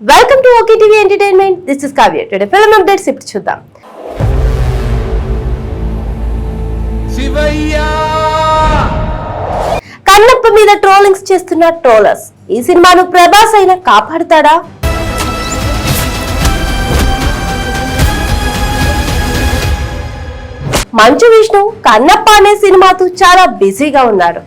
Welcome to okay TV entertainment this is Kavya today film updates ఇప్పుడు చూద్దాం. శివయ్య! కన్నప్ప మీద trollings చేస్తున్న ట్రోలర్స్ ఈ సినిమాను ప్రభాస్ అయినా కాపాడుతాడా? మంచు విష్ణు కన్నప్ప అనే సినిమాతో చాలా బిజీగా ఉన్నాడు.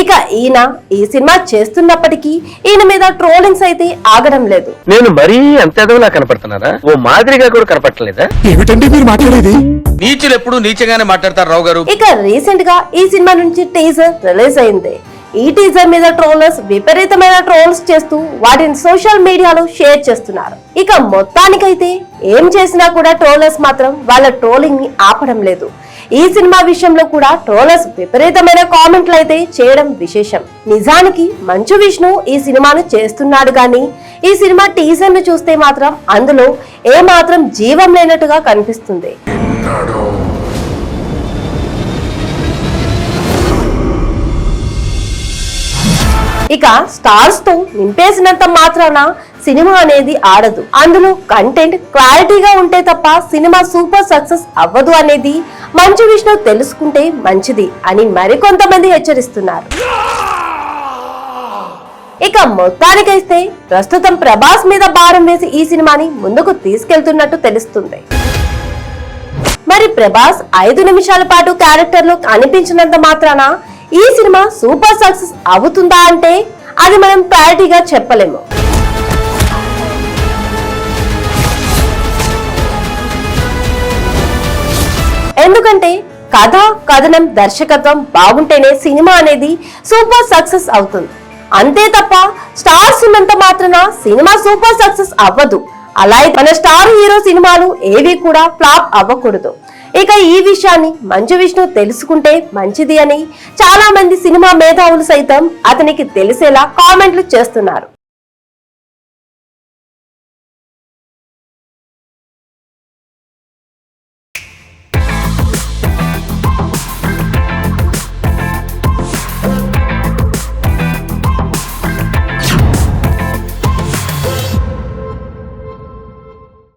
ఇక ఈయన ఈ సినిమా చేస్తున్నప్పటికీ ఈయన మీద ట్రోలింగ్స్ అయితే ఆగడం లేదు. నేను మరీ అంత ఎదవలా కనపడుతున్నారా ఓ మాదిరిగా కూడా కనపడలేదా ఏమిటండి మీరు మాట్లాడేది? నీచులు ఎప్పుడు నీచగానే మాట్లాడతారు రావు గారు. ఇక రీసెంట్గా ఈ సినిమా నుంచి టీజర్ రిలీజ్ అయింది. ఈ టీజర్ మీద ట్రోలర్స్ విపరీతమైన ట్రోల్స్ చేస్తూ వాటిని సోషల్ మీడియాలో షేర్ చేస్తున్నారు. ఇక మొత్తానికైతే ఏం చేసినా కూడా ట్రోలర్స్ మాత్రం వాళ్ళ ట్రోలింగ్ని ఆపడం లేదు. ఈ సినిమా విషయంలో కూడా ట్రోలర్స్ విపరీతమైన కామెంట్లు అయితే చేయడం విశేషం. నిజానికి మంచు విష్ణు ఈ సినిమాను చేస్తున్నాడు గాని ఈ సినిమా టీజర్ను చూస్తే మాత్రం అందులో ఏ మాత్రం జీవం లేనట్టుగా కనిపిస్తుంది. ఇక స్టార్స్తో నింపేసినంత మాత్రాన సినిమా అనేది ఆడదు. అందులో కంటెంట్ క్లారిటీగా ఉంటే తప్ప సినిమా సూపర్ సక్సెస్ అవ్వదు అనేది మంచు విష్ణు తెలుసుకుంటే మంచిది అని మరికొంతమంది హెచ్చరిస్తున్నారు. ఇక మొత్తానికైతే ప్రస్తుతం ప్రభాస్ మీద భారం వేసి ఈ సినిమాని ముందుకు తీసుకెళ్తున్నట్టు తెలుస్తుంది. మరి ప్రభాస్ ఐదు నిమిషాల పాటు క్యారెక్టర్లో కనిపించినంత మాత్రాన ఈ సినిమా సూపర్ సక్సెస్ అవుతుందా అంటే అది మనం క్లారిటీగా చెప్పలేము. ఎందుకంటే కథ కథనం దర్శకత్వం బాగుంటేనే సినిమా అనేది సూపర్ సక్సెస్ అవుతుంది. అంతే తప్ప స్టార్స్ ఉన్నంత మాత్రాన సినిమా సూపర్ సక్సెస్ అవ్వదు. అలా మన స్టార్ హీరో సినిమాలు ఏవి కూడా ఫ్లాప్ అవ్వకూడదు. ఇక ఈ విషయాన్ని మంచు విష్ణు తెలుసుకుంటే మంచిది అని చాలా మంది సినిమా మేధావులు సైతం అతనికి తెలిసేలా కామెంట్లు చేస్తున్నారు.